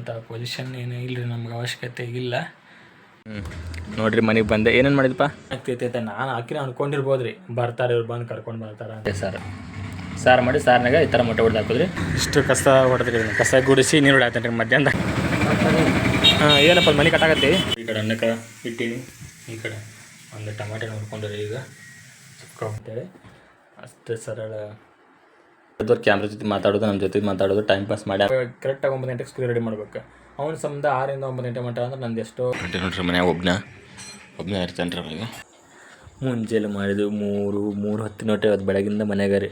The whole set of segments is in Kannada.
ಮಾಡುವಂಥ ಪೊಸಿಷನ್ ಏನು ಇಲ್ರಿ ನಮ್ಗೆ ಅವಶ್ಯಕತೆ ಇಲ್ಲ. ಹ್ಞೂ ನೋಡ್ರಿ ಮನೆಗೆ ಬಂದೆ. ಏನೇನು ಮಾಡಿದಪ್ಪ ಆಗ್ತೈತೆ ನಾನು ಹಾಕಿನ ಅನ್ಕೊಂಡಿರ್ಬೋದು ರೀ ಬರ್ತಾರೆ ಇವ್ರು ಬಂದು ಕರ್ಕೊಂಡು ಬರ್ತಾರೆ ಅಂತ. ಸರ್. ಸಾರು ಮಾಡಿ ಸಾರಿನಾಗ ಈ ಥರ ಮೊಟ್ಟೆ ಹೊಡೆದು ಹಾಕಿದ್ರಿ? ಇಷ್ಟು ಕಸ ಹೊಡೆದ್ರಿ ಕಸ ಗುಡಿಸಿ ನೀರು ಹೊಡ್ಯಾತೇನೆ ರೀ ಮಧ್ಯಾಹ್ನ ಹಾಂ ಏನಪ್ಪ ಮನೆ ಕಟ್ಟಾಕತ್ತಿ ಈ ಕಡೆ ಅನ್ನಕ್ಕೆ ಇಟ್ಟೀನಿ ಈ ಕಡೆ ಒಂದು ಟಮಾಟೆ ನೋಡ್ಕೊಂಡ್ರಿ ಈಗ. ಸುಕ್ಕ ಅಂತೇಳಿ ಅಷ್ಟು ಸರಳ ದೊಡ್ಡ ಕ್ಯಾಮ್ರಾ ಜೊತೆ ಮಾತಾಡೋದು ನಮ್ಮ ಜೊತೆ ಮಾತಾಡೋದು ಟೈಮ್ ಪಾಸ್ ಮಾಡಿ ಕರೆಕ್ಟಾಗಿ ಒಂಬತ್ತು ಗಂಟೆಗೆ ಸ್ಕೂಲ್ ರೆಡಿ ಮಾಡ್ಬೇಕು. ಅವ್ನ ಸಂಬಂಧ ಆರಿಂದ ಒಂಬತ್ತು ಗಂಟೆ ಮಟ್ಟ ಅಂದ್ರೆ ನಂದು ಎಷ್ಟೋ ಗಂಟೆ ನೋಡ್ರಿ ಮನ್ಯಾಗ ಒಬ್ಬನ ಒಬ್ಬನೇ ಇರ್ತಾನೆ ರೀ ಅವಾಗ ಮುಂಜಾನೆ ಮಾಡಿದ್ವಿ ಮೂರು ಮೂರು ಹತ್ತು ನೋಟೆ ಅದು ಬೆಳಗಿಂದ ಮನ್ಯಾಗ ರೀ.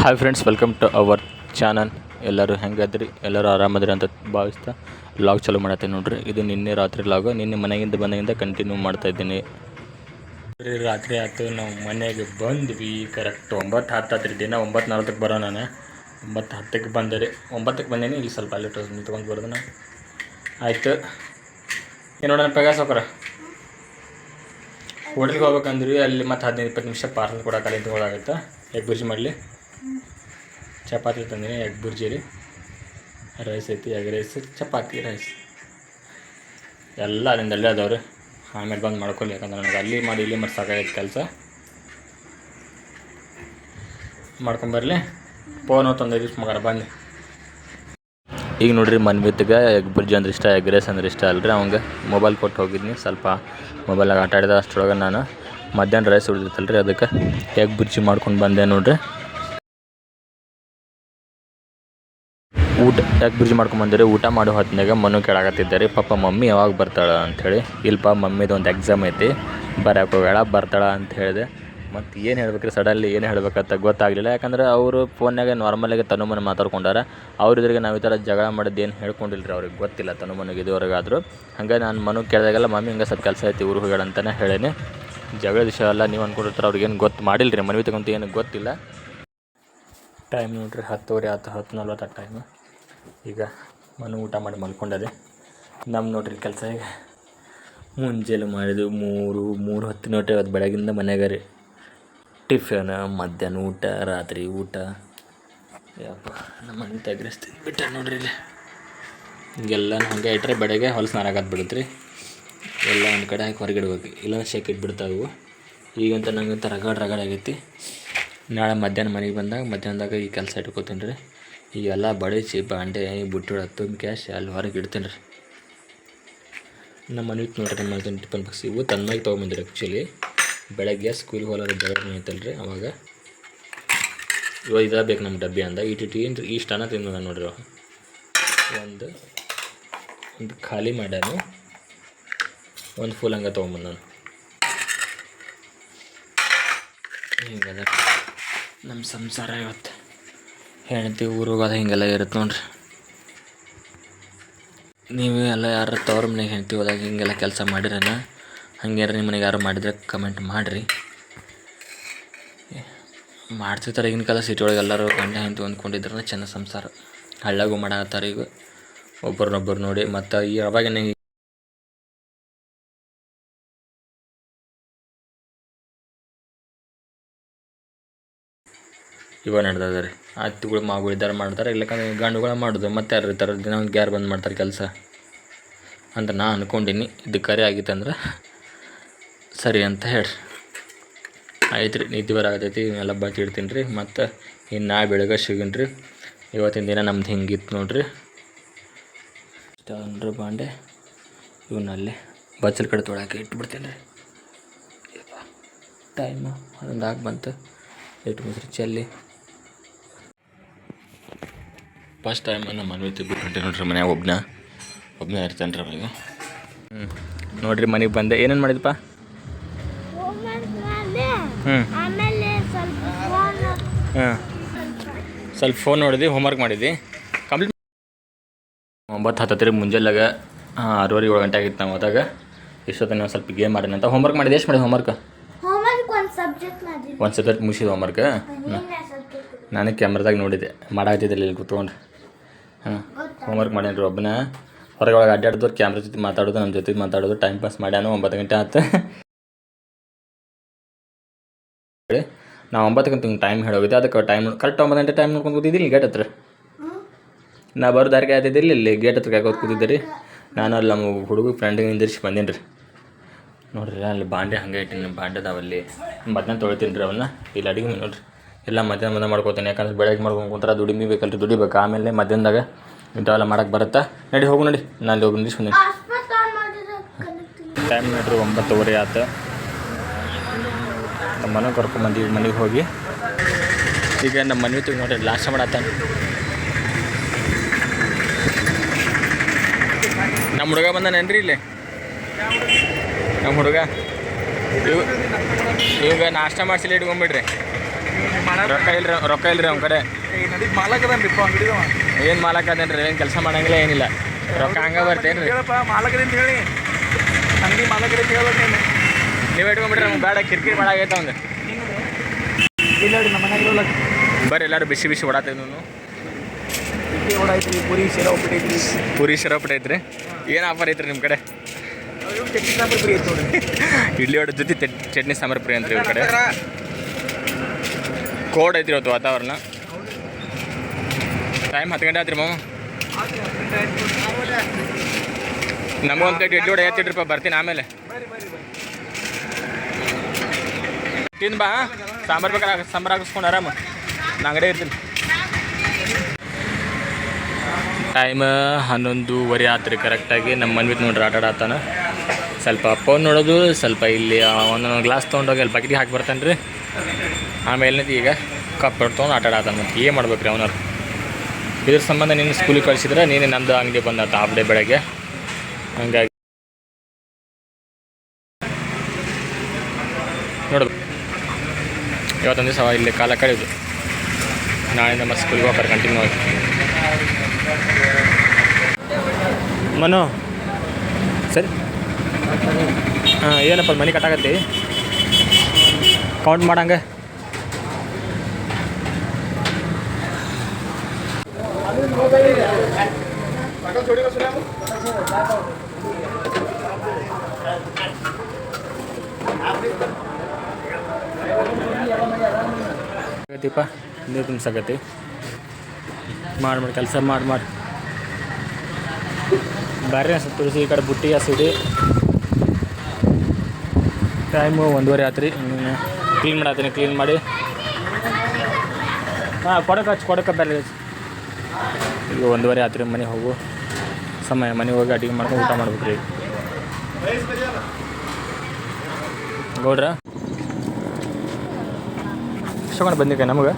Hi friends welcome to our channel ಎಲ್ಲರೂ ಹೆಂಗದ್ರಿ ಎಲ್ಲರೂ ಆರಾಮದ್ರಿ ಅಂತ ಭಾವಿಸ್ತಾ. ಲಾಗ್ ಚಾಲೂ ಮಾಡತ್ತೆ ನೋಡ್ರಿ. ಇದು ನಿನ್ನೆ ರಾತ್ರಿ ಲಾಗು ನಿನ್ನೆ ಮನೆಗಿಂದ ಬಂದಾಗಿಂದ ಕಂಟಿನ್ಯೂ ಮಾಡ್ತಾ ಇದ್ದೀನಿ. ರಾತ್ರಿ ಆಯ್ತು, ನಾವು ಮನೆಗೆ ಬಂದ್ವಿ. ಕರೆಕ್ಟ್ ಒಂಬತ್ತು ಹತ್ತತ್ರಿ ದಿನ, ಒಂಬತ್ತು ನಲ್ವತ್ತಕ್ಕೆ ಬರೋ ನಾನು. ಒಂಬತ್ತು ಹತ್ತಕ್ಕೆ ಬಂದೆ ರೀ ಒಂಬತ್ತಕ್ಕೆ ಬಂದೇನಿ ಇಲ್ಲಿ ಸ್ವಲ್ಪ ಅಲ್ಲಿ ನಿಂತ್ಕೊಂಡು ಬರೋದು ನಾನು. ಆಯಿತು. ಏನು ನೋಡೋಣ ಪೆಗಾಸ್ ಹೋಗ್ರ ಹೋಟೆಲ್ಗೆ ಹೋಗ್ಬೇಕಂದ್ರಿ ಅಲ್ಲಿ ಮತ್ತು ಹದಿನೈದು, ಇಪ್ಪತ್ತು ನಿಮಿಷ ಪಾರ್ಸಲ್ ಕೂಡ ಅಲ್ಲಿ ತೊಗೊಳಾಗತ್ತೆ ಎಗ್ ಬುರ್ಜಿ ಮಾಡಲಿ. ಚಪಾತಿ ತಂದಿನಿ ಎಗ್ ಬುರ್ಜಿ ರೀ. ರೈಸ್ ಐತಿ ಎಗ್ ರೈಸ್ ಚಪಾತಿ ರೈಸ್ ಎಲ್ಲ ಅಲ್ಲಿಂದ ಅಲ್ಲೇ ಅದಾವ್ರಿ. ಆಮೇಲೆ ಬಂದು ಮಾಡ್ಕೊಳ್ಳಿ, ಯಾಕಂದ್ರೆ ನನಗೆ ಅಲ್ಲಿ ಮಾಡಿ ಇಲ್ಲಿ ಮಾಡಿ ಸಾಕಾಗೈತೆ ಕೆಲಸ. ಮಾಡ್ಕೊಂಬರ್ಲಿ ಫೋನ್ ತಂದೈತಿ ಮಗನ ಬನ್ನಿ. ಈಗ ನೋಡ್ರಿ ಮನ್ವಿತ್ಗೆ ಎಗ್ ಅಂದ್ರೆ ಇಷ್ಟ, ಎಗ್ ರೈಸ್ ಅಂದ್ರೆ ಇಷ್ಟ ಅಲ್ರಿ ಅವಂಗೆ. ಮೊಬೈಲ್ ಕೊಟ್ಟು ಹೋಗಿದ್ನಿ, ಸ್ವಲ್ಪ ಮೊಬೈಲಾಗ ಆಟ ಆಡಿದ ಅಷ್ಟರೊಳಗೆ ನಾನು. ಮಧ್ಯಾಹ್ನ ರೈಸ್ ಉಳಿದಿತ್ತಲ್ರಿ ಅದಕ್ಕೆ. ಎಗ್ ಬುರ್ಜಿ ಮಾಡ್ಕೊಂಡು ಬಂದೆ ನೋಡ್ರಿ. ಊಟ ಯಾಕೆ ಬ್ರಿಜ್ ಮಾಡ್ಕೊಂಡು ಬಂದಿರಿ? ಊಟ ಮಾಡೋ ಹೊತ್ತಿನಾಗ ಮನು ಕೇಳಾಕತ್ತಿದ್ದೆ ರೀ ಪಾಪ ಮಮ್ಮಿ ಯಾವಾಗ ಬರ್ತಾಳ ಅಂಥೇಳಿ ಇಲ್ಪ, ಮಮ್ಮಿದು ಒಂದು ಎಕ್ಸಾಮ್ ಐತಿ. ಬರೋಕೆ ಹೋಗ್ಯಾಳ, ಬರ್ತಾಳ ಅಂತ ಹೇಳಿದೆ. ಮತ್ತು ಏನು ಹೇಳ್ಬೇಕ್ರಿ? ಸಡನ್ಲಿ ಏನು ಹೇಳ್ಬೇಕಂತ ಗೊತ್ತಾಗಲಿಲ್ಲ. ಯಾಕಂದ್ರೆ ಅವರು ಫೋನ್ನಾಗೆ ನಾರ್ಮಲಾಗಿ ತನುಮನ ಮಾತಾಡ್ಕೊಂಡಾರ. ಅವ್ರ ಇದ್ರಿಗೆ ನಾವು ಈ ಥರ ಜಗಳ ಮಾಡಿದ್ದು ಏನು ಹೇಳ್ಕೊಂಡಿಲ್ಲ ರೀ ಅವ್ರಿಗೆ ಗೊತ್ತಿಲ್ಲ ತನುಮನಿಗೆ ಇದುವರೆಗಾದರೂ. ಹಂಗೆ ನಾನು ಮನು ಕೇಳಿದಾಗೆಲ್ಲ ಮಮ್ಮಿ ಹಿಂಗೆ ಸ್ವಲ್ಪ ಕೆಲಸ ಐತಿ, ಊರು ಹೋಗ್ಯಾಳ ಅಂತಲೇ ಜಗಳ ವಿಷಯ ಎಲ್ಲ ನೀವು ಅಂದ್ಕೊಂಡಿರ್ತಾರೆ ಅವ್ರಿಗೇನು ಗೊತ್ತು ಮಾಡಿಲ್ಲ ರೀ ಮನವಿ ತಗೊಂತ ಏನು ಗೊತ್ತಿಲ್ಲ. ಟೈಮ್ ನೋಡಿರಿ, ಹತ್ತುವರೆ ಆತು, ಹತ್ತು ನಲ್ವತ್ತು ಟೈಮ್ ಈಗ ಮನು ಊಟ ಮಾಡಿ ಮಲ್ಕೊಂಡದೆ ನಮ್ಮ ನೋಡ್ರಿ ಕೆಲಸ ಈಗ ಮುಂಜಾನೆ ಮಾಡಿದ್ವಿ ಮೂರು ಮೂರು ಹತ್ತು ನೋಟೆ ಅದು ಬೆಳಗಿಂದ ಮನ್ಯಾಗ ರೀ. ಟಿಫನ್, ಮಧ್ಯಾಹ್ನ ಊಟ, ರಾತ್ರಿ ಊಟ. ಯಪ್ಪ, ನಮ್ಮ ಮನೆ ತೆಗ್ರಿಸ್ತೀನಿ ಬಿಟ್ಟ ನೋಡ್ರಿ ಇಲ್ಲಿ. ಹಿಂಗೆಲ್ಲ ಹಂಗೆ ಇಟ್ಟರೆ ಬೆಳಗ್ಗೆ ಹೊಲಸು ನಾರಾಗತ್ ಬಿಡುತ್ತೆ ರೀ ಎಲ್ಲ ಒಂದು ಕಡೆ ಹಾಕಿ ಹೊರಗಿಡ್ಬೇಕು ಇಲ್ಲ ಶೆಕ್ ಇಟ್ಬಿಡ್ತಾವು ಈಗಂತ ನಂಗಂತ ರಗಡ್ ರಗಡ್ ಆಗೈತಿ. ನಾಳೆ ಮಧ್ಯಾಹ್ನ ಮನೆಗೆ ಬಂದಾಗ ಮಧ್ಯಾಹ್ನದಾಗ ಈ ಕೆಲಸ ಇಟ್ಕೋತೀನಿ ರೀ. ಈಗೆಲ್ಲ ಬಡಿಸಿ ಬಾಂಡೆ ಬುಟ್ಟಿ ತುಂಬ ಕ್ಯಾಶ್ ಅಲ್ಲಿ ಹೊರಗೆ ಇಡ್ತೀನಿ ರೀ. ನಮ್ಮ ಮನೆ ನೋಡ್ರಿ, ನಮ್ಮ ಮಾಡ್ತೀನಿ ಟಿಫನ್ ಬಾಕ್ಸ್ ಇವು ತನ್ಮಾಗಿ ತೊಗೊಂಬಂದಿರಿ ಆ್ಯಕ್ಚುಲಿ ಬೆಳಗ್ಗೆ ಸ್ಕೂಲ್ಗೆ ಹೋಲಾರ ಬೆಳಗ್ಗೆ ಐತಲ್ಲ ರೀ ಅವಾಗ. ಇವಾಗ ಇದಾಗಬೇಕು ಬೇಕು ನಮ್ಮ ಡಬ್ಬಿ ಅಂದ. ಇಟ್ಟು ಏನು ಇಷ್ಟು ಅನ್ನ ತಿಂದ ನೋಡ್ರಿ. ಒಂದು ಒಂದು ಖಾಲಿ ಮಾಡ್ಯಾನು. ಒಂದು ಫುಲ್ ಹಂಗೆ ತೊಗೊಂಬಂದು ನಾನು ಹಿಂಗದ. ನಮ್ಮ ಸಂಸಾರ ಇವತ್ತು. ಹೆಂಡತಿ ಊರಿಗೆ ಹೋದ ಹಿಂಗೆಲ್ಲ ಇರುತ್ತೆ ನೋಡ್ರಿ. ನೀವು ಎಲ್ಲ ಯಾರು ತವ್ರ ಮನೆಗೆ ಹೆಂಡತಿ ಹೋದಾಗ ಹಿಂಗೆಲ್ಲ ಕೆಲಸ ಮಾಡಿರನ? ಹಂಗೇನಾರ ನಿಮ್ಮ ಮನೆಗೆ ಯಾರು ಮಾಡಿದ್ರೆ ಕಮೆಂಟ್ ಮಾಡಿರಿ. ಮಾಡ್ತಿರ್ತಾರೆ ಈಗಿನ ಕಾಲ ಸಿಟಿ ಒಳಗೆ ಎಲ್ಲರೂ ಗಂಡ ಹೆಂಡತಿ ಹೊಂದ್ಕೊಂಡಿದ್ರೆ ಚೆನ್ನ ಸಂಸಾರ. ಹಳ್ಳಾಗೂ ಮಾಡತ್ತಾರ ಈಗ. ಒಬ್ಬರನ್ನೊಬ್ಬರು ನೋಡಿ ಮತ್ತು ಈ ಅವಾಗ ಇವಾಗ ರೀ ಅತ್ತಿಗಳು ಮಾವುಗಳು ಇದ್ದಾರೆ ಮಾಡ್ತಾರೆ. ಇಲ್ಲಕಂದ್ರೆ ಗಂಡುಗಳು ಮಾಡೋದು ಮತ್ತೆ ಯಾರು ಇರ್ತಾರೆ? ದಿನ ಒಂದು ಗ್ಯಾರ್ ಬಂದು ಮಾಡ್ತಾರೆ ಕೆಲಸ. ಅಂತ ನಾ ಅಂದ್ಕೊಂಡಿನಿ ಇದು ಕರೆ ಆಗಿತ್ತಂದ್ರೆ ಸರಿ ಅಂತ ಹೇಳಿ ಆಯ್ತು ರೀ ನಿದ್ದೆ ಆಗತೈತಿ ಇವನ್ನೆಲ್ಲ ಬಚ್ಚಿ ಇಡ್ತೀನಿ ರೀ ಮತ್ತು ಇನ್ನು ನಾ ಬೆಳಗ್ಗೆ ಸಿಗೀನಿ ರೀ ಇವತ್ತಿನ ದಿನ ನಮ್ದು ಹಿಂಗಿತ್ತು ನೋಡ್ರಿ. ಅಂದ್ರೆ ಬಾಂಡೆ, ಇವನಲ್ಲಿ ಬಚ್ಚಲ್ ಕಡೆ ತೊಳಕ್ಕೆ ಇಟ್ಬಿಡ್ತೀನಿ ರೀ ಟೈಮು ಅದೊಂದು ಆಗಿ ಬಂತು. ಇಟ್ಬಿಡ್ತೀರಿ ಚೆಲ್ಲಿ. ಫಸ್ಟ್ ಟೈಮ್ ನಮ್ಮ ಮನೆ ಬಿಟ್ಟು ನೋಡ್ರಿ ಮನ್ಯಾಗ ಒಬ್ನ. ಒಬ್ಬನೇ ಇರ್ತಾನೆ ರೀ ಅವಾಗ ಹ್ಞೂ ನೋಡ್ರಿ ಮನೆಗೆ ಬಂದೆ. ಏನೇನು ಮಾಡಿದಪ್ಪ ಹ್ಞೂ ಆಮೇಲೆ ಸ್ವಲ್ಪ ಫೋನ್ ಹಾಂ ಸ್ವಲ್ಪ ಫೋನ್ ನೋಡಿದ್ವಿ ಹೋಮ್ವರ್ಕ್ ಮಾಡಿದ್ವಿ ಕಂಪ್ಲೀಟ್ ಒಂಬತ್ತು ಮುಂಜಾನೆಗೆ ಹಾಂ ಆರೂವರೆ ಏಳು ಗಂಟೆ ಆಗಿತ್ತು ನಾವು ಹೋದಾಗ ಇಷ್ಟೊತ್ತಿನ ಒಂದು ಸ್ವಲ್ಪ ಗೇಮ್ ಮಾಡಿನ ಅಂತ. ಹೋಮ್ವರ್ಕ್ ಮಾಡಿದೆ? ಎಷ್ಟು ಮಾಡಿದೆ ಹೋಮ್ವರ್ಕ್ ಒಂದು ಸಬ್ಜೆಕ್ಟ್ ಮಾಡಿದ್ವಿ. ಹೋಮ್ ವರ್ಕ್ ಮುಗಿಸಿದ ಹೋಮ್ವರ್ಕ್ ನಾನು ಕ್ಯಾಮ್ರದಾಗ ನೋಡಿದ್ದೆ ಮಾಡಾಗ್ತಿದ್ದಿಲ್ಲ ಇಲ್ಲಿ ಕೂತ್ಕೊಂಡು. ಹಾಂ ಹೋಮ್ವರ್ಕ್ ಮಾಡ್ಯಾನ ರೀ ಒಬ್ಬನ. ಹೊರಗೆ ಒಳಗೆ ಅಡ್ಡಾಡಿದವ್ರು ಕ್ಯಾಮ್ರ ಜೊತೆ ಮಾತಾಡೋದು ನಮ್ಮ ಜೊತೆ ಮಾತಾಡೋದು ಟೈಮ್ ಪಾಸ್ ಮಾಡ್ಯಾನು, ಒಂಬತ್ತು ಗಂಟೆ ಆಯ್ತು ನಾವು ಒಂಬತ್ತು ಗಂಟೆ ಟೈಮ್ ಹೇಳೋಗಿದೆ ಅದಕ್ಕೆ ಟೈಮ್ ಕರೆಕ್ಟ್ ಒಂಬತ್ತು ಗಂಟೆ ಟೈಮ್ ನೋಡ್ಕೊಂಡು ಕೂತಿದ್ದಿಲ್ಲ ಗೇಟ್ ಹತ್ರ? ನಾ ಬರೋ ದಾರಿಗೆ ಆದಿದ್ದಿಲ್ಲ ಇಲ್ಲಿ, ಗೇಟ್ ಹತ್ರ ಕಾಯ್ಕೋತ ಕೂತಿದ್ದೆ ರೀ ನಾನು ಅಲ್ಲಿ ನಮ್ಮ ಹುಡುಗ ಫ್ರೆಂಡಿಗೆ ನಿಂದಿರಿಸಿ ಬಂದೀನಿ ರೀ ನೋಡ್ರಿ, ಅಲ್ಲಿ ಬಾಂಡೆ ಹಂಗೆ ಇಟ್ಟಿನಿ ಬಾಂಡೆ ಅದಾವಲ್ಲಿ ಮಧ್ಯಾಹ್ನ ತೊಳಿತೀನಿ ರೀ ಅವನ್ನ ಇಲ್ಲಿ ಅಡಿಗೆ ನೋಡ್ರಿ. ಎಲ್ಲ ಮಧ್ಯಾಹ್ನ ಮಧ್ಯಾಹ್ನ ಮಾಡ್ಕೋತೀನಿ ಯಾಕಂದ್ರೆ ಬೆಳಗ್ಗೆ ಮಾಡ್ಕೊಂಡು ಕುಂತ್ರ ದುಡಿಮೆ ಬೇಕಲ್ರಿ, ದುಡಿಬೇಕು. ಆಮೇಲೆ ಮಧ್ಯಾಹ್ನದಾಗ ಇಂಥವೆಲ್ಲ ಮಾಡಕ್ಕೆ ಬರುತ್ತಾ? ನಡಿ, ಹೋಗು ನಡಿ. ನಾನು ಹೋಗಿ ನಿಂದಿರ್ಸಿ ಬಂದೀನಿ ಟೈಮ್ ನೋಡ್ರಿ ಒಂಬತ್ತುವರೆ ಆತು. ನಮ್ಮ ಮನೆ ಕರ್ಕೊಂಬಂದು ಮನೆಗೆ ಹೋಗಿ. ಈಗ ನಮ್ಮ ಮನೆ ತಿಂಗ್ ನೋಡ್ರಿ ಲಾಸ್ಟ್ ಮಾಡತ್ತ ನಮ್ಮ ಹುಡುಗ ಬಂದಾನೇನ್ರಿ ಇಲ್ಲಿ? ನಮ್ಮ ಹುಡುಗ? ಇವ್ ಇವಾಗ ನಾಷ್ಟ ಮಾಡಿಸಿ ಇಟ್ಕೊಂಬಿಡ್ರಿ ರೊಕ್ಕ ಇಲ್ರಿ ರೊಕ್ಕ ಇಲ್ರಿ ಅವ್ನ ಕಡೆ. ಮಾಲಕದನ್ರಿಪ್ಪ ಅಂಗಡಿದವ ಏನು ಮಾಲಕ್ ಅದೇನ್ರಿ ಏನು ಕೆಲಸ ಮಾಡಂಗಿಲ್ಲ ಏನಿಲ್ಲ. ರೊಕ್ಕ ಹಂಗೆ ಬರ್ತೇನ್ರಿ ಹೇಳಪ್ಪ ಮಾಲಕರಿಂದ ಹೇಳಿ ಅಂಗಡಿ ಮಾಲಕರಿಂದ ಹೇಳ್ಬೇಕು ನೀನು ನೀವು ಇಟ್ಕೊಂಬಿಡ್ರಿ ನಮ್ಗೆ ಬೇಡ ಕಿರಿಕಿರಿ ಮಾಡಾಗೈತೆ ಅವ್ನು ಇಲ್ಲ ನೋಡಿ ನಮ್ಮ ಮನೆಗೆ ಇರೋಲ್ಲ ಬರ್ರಿ ಎಲ್ಲರೂ ಬಿಸಿ ಬಿಸಿ ಓಡಾತೇವ್ ನಾನು. ಇಡ್ಲಿ ಐತ್ರಿ ಪೂರಿ ಶಿರಾ ಉಪ್ಪಿಟ್ಟು ಐತ್ರಿ ಪೂರಿ ಐತ್ರಿ ಏನು ಆಫರ್ ಐತ್ರಿ ನಿಮ್ಮ ಕಡೆ? ಚಟ್ನಿ ಸಾಂಬಾರು ಫ್ರೀ ಐತೆ ಇಡ್ಲಿ ಒಡ ಜೊತೆ ಚಟ್ನಿ ಸಾಂಬಾರು ಪುರಿ ಇವ್ರ ಕಡೆ. ಕೋಡ್ ಐತ್ರಿ ಇವತ್ತು ವಾತಾವರಣ. ಟೈಮ್ ಹತ್ತು ಗಂಟೆ ಆತ್ರಿ ನಮಗೊಂದು ಪ್ಲೇಟ್ ಇಡ್ಲಿ ಬರ್ತೀನಿ ಆಮೇಲೆ. ತಿನ್ ಬಾ, ಸಾಂಬಾರು ಬೇಕಾದ್ರೆ ಸಾಂಬಾರು ಹಾಕಿಸ್ಕೊಂಡು ಆರಾಮ. ನಾ ಅಂಗಡಿ ಇರ್ತೀನಿ. ಟೈಮ್ ಹನ್ನೊಂದುವರೆ ಆತ್ರಿ ಕರೆಕ್ಟಾಗಿ ನಮ್ಮ ಮನ್ವಿತ್ ನೋಡ್ರಿ ಆಟ ಸ್ವಲ್ಪ ಫೋನ್ ನೋಡೋದು, ಸ್ವಲ್ಪ ಇಲ್ಲಿ ಒಂದೊಂದು ಗ್ಲಾಸ್ ತೊಗೊಂಡೋಗಿ ಅಲ್ಲಿ ಬಕೆಟಿಗೆ ಹಾಕಿ ಬರ್ತಾನೆ ರೀ ಆಮೇಲೆ ಈಗ ಕಪ್ ತೊಗೊಂಡು ಆಟ ಆಡತ್ತಾನ ಮತ್ತು ಏನು ಮಾಡ್ಬೇಕು ರೀ ಇದ್ರ ಸಂಬಂಧ ನೀನು ಸ್ಕೂಲಿಗೆ ಕಳಿಸಿದ್ರೆ ನೀನು ನಮ್ಮದು ಅಂಗಡಿ ಬಂದಾತ ಹಾಫ್ ಡೇ ಬೆಳಗ್ಗೆ. ಹಂಗಾಗಿ ನೋಡು. ಇವತ್ತೊಂದು ದಿವಸ ಇಲ್ಲಿ ಕಾಲ ಕಳೆದು. ನಾಳೆ ನಮ್ಮ ಸ್ಕೂಲಿಗೆ ಹೋಗ್ತಾರೆ ಕಂಟಿನ್ಯೂ ಆಗಿ. ಮನು. ಸರಿ. ಹಾಂ, ಏನಪ್ಪ ಮನೆ ಕಟ್ಟಾಗತ್ತಿ ಕೌಂಟ್ ಮಾಡಂಗೆ ಆಗತ್ತಿಪ್ಪ ನೀರು ತುಂಬಿಸಾಕತ್ತಿ ಮಾಡಿ ಮಾಡಿ ಕೆಲಸ ಮಾಡಿ ಮಾಡಿ. ಬ್ಯಾರೆ ತುಳಸಿ ಈ ಕಡೆ ಬುಟ್ಟಿ ಹಸಿಡಿ ಟೈಮು ಒಂದೂವರೆ ಆತ್ರಿ. ಕ್ಲೀನ್ ಮಾಡತ್ತೀನಿ ಕ್ಲೀನ್ ಮಾಡಿ. ಹಾಂ ಕೊಡಕ್ಕೆ ಹಚ್ಚಿ ಕೊಡಕ್ಕೆ ಬೇರೆ ಈಗ ಒಂದುವರೆ ಆತ್ರಿ ಮನೆಗೆ ಹೋಗು. ಸಮಯ ಮನೆಗೆ ಹೋಗಿ ಅಡುಗೆ ಮಾಡ್ಕೊಂಡು ಊಟ ಮಾಡ್ಬೇಕು ರೀ. ಗೌಡ್ರ? ಇಷ್ಟಕೊಂಡು ಬಂದಿದ್ದೆ ನಮಗೆ?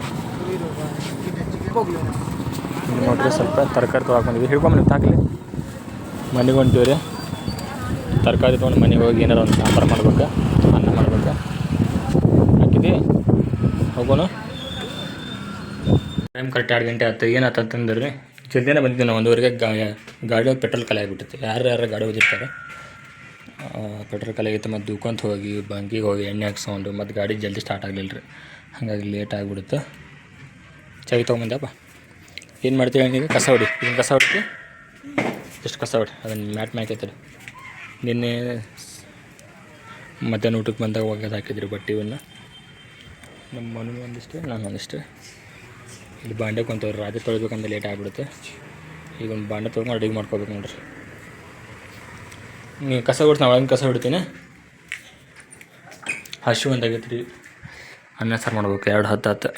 ನೋಡ್ರಿ ಸ್ವಲ್ಪ ತರಕಾರಿ ತೊಗೊಂಡ್ಬಂದಿದ್ವಿ ಹಿಡ್ಕೊಂಬಿ ತಾಕಲಿ ಮನೆಗೆ ಹೊಂಟೀವಿ ರೀ. ತರಕಾರಿ ತೊಗೊಂಡು ಮನೆಗೆ ಹೋಗಿ ಏನಾರು ಒಂದು ಸಾಂಬಾರು ಮಾಡ್ಬೇಕು, ಅನ್ನ ಮಾಡ್ಬೇಕು. ಹಾಕಿದ್ವಿ ಹೋಗೋಣ. ಟೈಮ್ ಕರೆಕ್ಟ್ ಎರಡು ಗಂಟೆ ಆಯ್ತು. ಏನಾಯ್ತು ಅಂತಂದ್ರೆ ಜಲ್ದಿನೇ ಬಂದಿದ್ದೆ ನಾವು ಒಂದುವರೆಗೆ ಗಾ ಗಾಡಿ ಪೆಟ್ರೋಲ್ ಖಾಲಿ ಆಗಿಬಿಟ್ಟಿತ್ತು. ಯಾರು ಯಾರು ಗಾಡಿ ಓದಿರ್ತಾರೆ ಪೆಟ್ರೋಲ್ ಖಾಲಿ ಆಗಿತ್ತು ಮತ್ತು ದುಕಂತ ಹೋಗಿ, ಬಂಕಿಗೆ ಹೋಗಿ, ಎಣ್ಣೆ ಹಾಕ್ಸ್ಕೊಂಡು, ಮತ್ತು ಗಾಡಿ ಜಲ್ದಿ ಸ್ಟಾರ್ಟ್ ಆಗಲಿಲ್ಲ ರೀ. ಹಾಗಾಗಿ ಲೇಟ್ ಆಗಿಬಿಡುತ್ತೆ. ಚಾಯ್ ತೊಗೊಂಬಂದಪ್ಪ ಏನು ಮಾಡ್ತೀವಿ ಈಗ? ಕಸ ಹೊಡಿ. ಈಗ ಕಸ ಹೊಡಿತಿ? ಎಷ್ಟು ಕಸ ಹೊಡಿ. ಅದನ್ನು ಮ್ಯಾಟ್ ಮ್ಯಾಕೈತೆ ನಿನ್ನೆ ಮಧ್ಯಾಹ್ನ ಊಟಕ್ಕೆ ಬಂದಾಗ ಒಗೆದು ಹಾಕಿದ್ರಿ ಬಟ್ಟೆ ಇವನ್ನ ನಮ್ಮ ಮನೆ ಒಂದಿಷ್ಟು, ನಾನು ಒಂದಿಷ್ಟು. ಇಲ್ಲಿ ಬಾಂಡೆ ಕುಂತವ್ರಿ. ರಾತ್ರಿ ತೊಳಿಬೇಕಂದ್ರೆ ಲೇಟ್ ಆಗಿಬಿಡುತ್ತೆ. ಈಗ ಒಂದು ಬಾಂಡೆ ತೊಳ್ಕೊಂಡು ಅಡುಗೆ ಮಾಡ್ಕೋಬೇಕು ನೋಡ್ರಿ. ನೀವು ಕಸ ಹೊಡ್ಸಿ ನಾವು ಒಳಗಿನ ಕಸ ಬಿಡ್ತೀನಿ. ಹಸು ಒಂದಾಗೈತೆ ರೀ ಅನ್ನ ಸಾರು ಮಾಡ್ಬೇಕು, ಎರಡು ಹತ್ತು ಹತ್ತು.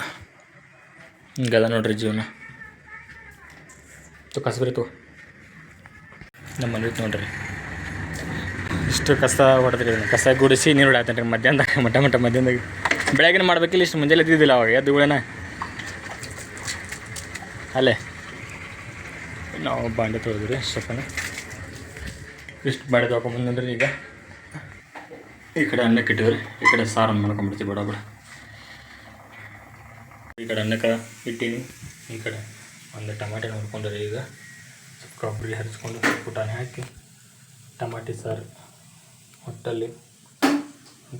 ಹಿಂಗದ ನೋಡ್ರಿ ಜೀವನ. ತು ಕಸ ಬರೀ ತಗೋ ನಮ್ಮ ಮನೆ ನೋಡ್ರಿ ಇಷ್ಟು ಕಸ ಹೊಡೆದ್ರಿ. ಕಸ ಗುಡಿಸಿ ನೀರು ಹೊಡ್ಯಾತೇನೆ ರೀ ಮಧ್ಯಾಹ್ನದಾಗ ಮಟ್ಟ ಮಟ್ಟ ಮಧ್ಯಾಹ್ನದಾಗ. ಬೆಳಗ್ಗೆ ಮಾಡ್ಬೇಕಿಲ್ಲ, ಇಷ್ಟು ಮುಂಜಾನೆ ಎದ್ದಿದ್ದಿಲ್ಲ ಅವಾಗ. ಎದ್ದುಗಳೇನ ಅಲ್ಲೇ. ನಾವು ಬಾಂಡೆ ತೊಳೆದ್ರಿ ಸ್ಟೆಫನ ಇಷ್ಟು ಬಾಂಡೆ ತೊಗೊಂಬಂದ್ರಿ ಈಗ. ಈ ಕಡೆ ಅನ್ನಕ್ಕೆ ಇಟ್ಟಿವ್ರಿ ಈ ಕಡೆ ಸಾರನ್ನು ಮಾಡ್ಕೊಂಬಿಡ್ತೀವಿ ಬಿಡ ಬಿಡ ಈ ಕಡೆ ಅನ್ನಕ್ಕೆ ಇಟ್ಟೀನಿ ಈ ಕಡೆ ಒಂದು ಟಮಾಟೆ ನೋಡ್ಕೊಂಡ್ರಿ ಈಗ. ಸ್ವಲ್ಪ ಕೊಬ್ಬರಿ ಹರಿಸ್ಕೊಂಡು ಪುಟಾಣಿ ಹಾಕಿ, ಟಮಾಟಿ ಸಾರು, ಹೊಟ್ಟಲ್ಲಿ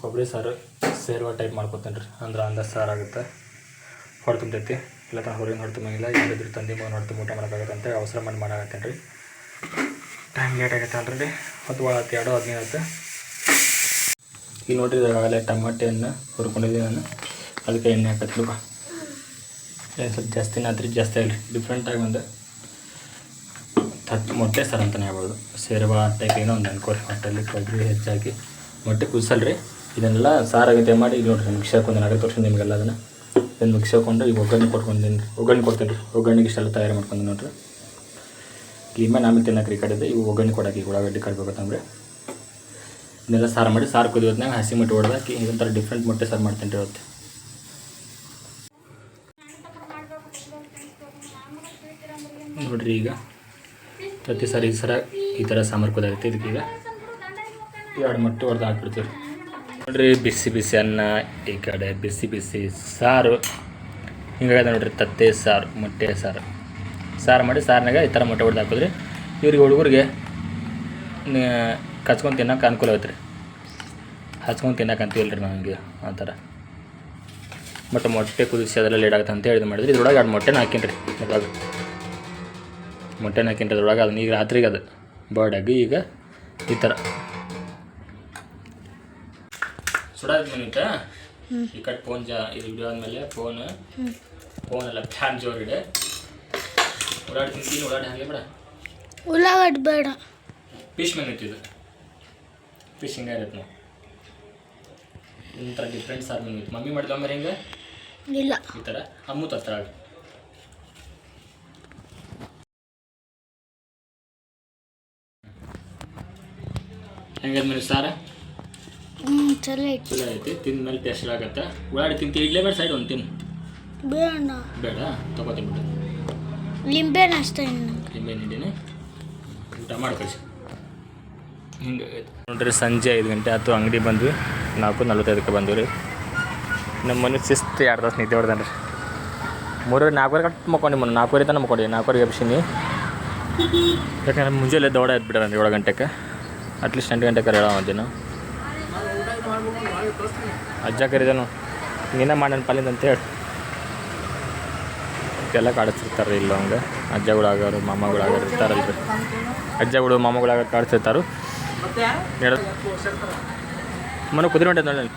ಕೊಬ್ಬರಿ ಸಾರು ಸೇರುವ ಟೈಪ್ ಮಾಡ್ಕೊತೇನೆ ರೀ. ಅಂದ್ರೆ ಅಂದ ಸಾರು ಆಗುತ್ತೆ ಹೊಡೆ ತುಂಬತೈತಿ ಇಲ್ಲ ತಾನು ಹೊರಗೆ ಹೊಡೆ ತುಂಬಂಗಿಲ್ಲ ಇಲ್ಲದ್ರ ತಂದೆ ಮಗ ನೋಡ್ತು ಊಟ ಮಾಡೋಕ್ಕಾಗತ್ತೆ ಅಂತ ಅವಸರ ಮಾಡಿ ಮಾಡಾಕತ್ತೇನೆ ರೀ. ಟೈಮ್ ಲೇಟ್ ಆಗತ್ತೆ ಅಲ್ರಿ ಹೊತ್ತು ಭಾಳ ಹತ್ತು ಎರಡು, ಹದಿನೈದು ಆಯ್ತು. ಈಗ ನೋಡ್ರಿ ಟಮಾಟೆ ಟಮಾಟೆಯನ್ನು ಹುರ್ಕೊಂಡಿದ್ದೀನಿ ನಾನು. ಅದಕ್ಕೆ ಎಣ್ಣೆ ಹಾಕತ್ತಿಲ್ಲ ಬಾ. ಏನು ಸ್ವಲ್ಪ ಜಾಸ್ತಿನೇ ಆತ್ರಿ ಜಾಸ್ತಿ ಆಗಲಿ ಡಿಫ್ರೆಂಟಾಗಿ ಒಂದು ತತ್, ಮೊಟ್ಟೆ ಸರ್ ಅಂತಲೇ ಹೇಳ್ಬೋದು. ಸೇರ್ವಾ ಟೈಪ್ ಏನೋ ಒಂದು ಅನ್ಕೋರಿ ಹೊಟ್ಟೆಲ್ಲಿ ಕೊಬ್ಬರಿ ಹೆಚ್ಚಾಗಿ. ಮೊಟ್ಟೆ ಕುದಿಸಲ್ರಿ. ಇದನ್ನೆಲ್ಲ ಸಾರಾಗಿದೆ ಮಾಡಿ ಈಗ ನೋಡ್ರಿ ಮಿಕ್ಸಿ ಹಾಕೊಂಡು ನಾಳೆ ತೋರಿಸಿ ನಿಮಗೆಲ್ಲ ಅದನ್ನು. ಇದನ್ನು ಮಿಕ್ಸ್ ಹಾಕೊಂಡು ಈಗ ಒಗ್ಗರಣೆ ಕೊಟ್ಕೊಂಡಿನಿ. ಒಗ್ಗರಣೆ ಕೊಡ್ತೀನಿ ರೀ. ಒಗ್ಗರಣೆಗೆ ಇಷ್ಟೆಲ್ಲ ತಯಾರು ಮಾಡ್ಕೊಂಡು ನೋಡ್ರಿ. ಕ್ಲೀಮಾಗಿ ಆಮೇಲೆ ತಿನ್ನಕ್ಕೆ ರೀ ಕಡೆದು ಇವು ಒಗ್ಗರಣೆ ಕೊಡೋಕೆ ಈಗ ಉಳ್ಳಾಗಡ್ಡಿ ಕಡ್ಬೇಕಂತಂದ್ರೆ ಇದನ್ನೆಲ್ಲ ಸಾರು ಮಾಡಿ ಸಾರು ಕುದಿಯೋದ್ನಾಗ ಹಸಿ ಮೊಟ್ಟೆ ಹೊಡೆದಾಕಿ ಇದೊಂಥರ ಡಿಫ್ರೆಂಟ್ ಮೊಟ್ಟೆ ಸಾರು ಮಾಡ್ತೀನಿ ರೀ ಇವತ್ತು. ನೋಡ್ರಿ ಈಗ ಪ್ರತಿ ಸಾರಿ ಈ ಸರ ಈ ಥರ ಸಾಂಬಾರು ಕುದಾಗುತ್ತೆ ಇದಕ್ಕೀಗ. ಎರಡು ಮೊಟ್ಟೆ ಹೊಡೆದು ಹಾಕ್ಬಿಡ್ತೀವಿ ನೋಡ್ರಿ ಬಿಸಿ ಬಿಸಿ ಅನ್ನ ಈ ಕಡೆ ಬಿಸಿ ಬಿಸಿ ಸಾರು. ಹಿಂಗಾಗಿದೆ ನೋಡ್ರಿ ತತ್ತೆ ಸಾರು, ಮೊಟ್ಟೆ ಸಾರು. ಸಾರು ಮಾಡಿ ಸಾರಿನಾಗ ಈ ಥರ ಮೊಟ್ಟೆ ಹೊಡೆದು ಹಾಕಿದ್ರಿ. ಇವ್ರಿಗೆ ಹುಡುಗರಿಗೆ ಕಚ್ಕೊಂಡು ತಿನ್ನೋಕೆ ಅನುಕೂಲ ಆಗುತ್ತೆ ರೀ ಹಚ್ಕೊಂಡು ತಿನ್ನೋಕೆ ಅಂತೀವಲ್ಲ ರೀ ನಾವು ಹಿಂಗೆ ಆ ಥರ ಬಟ್ ಮೊಟ್ಟೆ ಕುದಿಸಿ ಅದೆಲ್ಲ ಲೇಟ್ ಆಗುತ್ತೆ ಅಂತ ಹೇಳಿದ್ ಮಾಡಿದ್ರಿ. ಇದ್ರೊಳಗೆ ಎರಡು ಮೊಟ್ಟೆನ ಹಾಕಿನ್ರಿ ಇದ್ರೊಳಗೆ. ಮೊಟ್ಟೆನ ಹಾಕಿನ್ರಿ ಅದ್ರೊಳಗೆ ಅದನ್ನ ಈಗ ರಾತ್ರಿಗೆ ಅದು. ಬರ್ಡಾಗಿ ಈಗ ಈ ಥರ ಸುಡಾದ ಮಿನಿಟ್ ಈ ಕಟ್ ಫೋನ್ ಜಾ ಇದು ವಿಡಿಯೋ ಆದಮೇಲೆ ಫೋನ್ ಫೋನ್ ಅಲ್ಲ ಫ್ಯಾನ್ ಜೋರಿಡೆ ಓಡಾಡಿ ತಿಂತೀನಿ ಓಡಾಡಿ ಹಾಗೆ ಬೇಡ. ಉಳ್ಳಾಗಡ್ಡಿ ಬೇಡ. ಫಿಶ್ ಮೆನು ಇದು ಫಿಶ್ ಹಿಂಗೆ ಇರುತ್ತೆ ನಾವು ಡಿಫರೆಂಟ್ ಡಿಫ್ರೆಂಟ್ ಸಾರ್ ಮಮ್ಮಿ ಮಾಡಿದ ಆಮೇಲೆ ಹಿಂಗೆ? ಇಲ್ಲ. ಈ ಥರ? ಅಮ್ಮು ತರ್ತಾಳ ಹೆಂಗದ ಮೆನು ಸಾರ ಹ್ಞೂ ಚಲೋ ಐತಿ. ಚಲೋ ಐತಿ ತಿಂದ್ಮೇಲೆ ಟೇಸ್ಟ್ ಆಗತ್ತೆ. ಉಳ್ಳಾಡಿ ತಿಂತೀನಿ ಇಡ್ಲೇ ಬೇಡ ಸೈಡ್ ಒಂದು ತಿನ್ನು ಬೇಡ ಬೇಡ ತಗೋತೀನಿ ಬಿಟ್ಟು ಲಿಂಬೆನ ಅಷ್ಟೇ ಇನ್ನು ಲಿಂಬೆ ನಿಂಡಿನಿ ಊಟ ಮಾಡಿ ಕಳಿಸಿ. ಹಿಂಗೆ ನೋಡ್ರಿ ಸಂಜೆ ಐದು ಗಂಟೆ ಆಯ್ತು ಅಂಗಡಿ ಬಂದ್ವಿ. ನಾಲ್ಕು ನಲ್ವತ್ತೈದಕ್ಕೆ ಬಂದ್ವಿ ರೀ. ನಮ್ಮ ಮನೆ ಶಿಸ್ತು ಎರಡು ತಾಸು ನಿದ್ದೆ ಹೊಡ್ದಾನೆ ರೀ ಮೂರು ನಾಲ್ಕುವರೆ ಕಟ್ ಮಕ್ಕೊಂಡು ಮೊನ್ನೆ ನಾಲ್ಕುವರೆ ತನಕ ಮಕ್ಕೊಂಡಿ ನಾಲ್ಕುವರೆಗೆ ಎಬ್ಸಿನಿ. ಯಾಕಂದ್ರೆ ಮುಂಜಾನೆ ದೌಡ ಎದ್ಬಿಟ್ಟಾರೆ ಏಳು ಗಂಟೆಗೆ. ಅಟ್ಲೀಸ್ಟ್ ಎಂಟು ಗಂಟೆಗೆ ಹೇಳೋ ದಿನ ಅಜ್ಜ ಕರಿದನು. ನೀನೇ ಮಾಡೋಣ ಪಾಲಿಂದ ಅಂತೇಳಿ ಎಲ್ಲ ಕಾಡಿಸ್ತಿರ್ತಾರೆ ಇಲ್ಲ ಹಂಗೆ. ಅಜ್ಜಗಳಾಗೋರು, ಮಾಮಗಳಾಗೋರು ಇರ್ತಾರಲ್ರಿ. ಅಜ್ಜಗಳು ಮಾಮಗಳಾಗ ಕಾಡಿಸ್ತಿರ್ತಾರು. ಮನೆ ಕುದುರೆ ಹೊಂಟೈತೆ ನೋಡಿ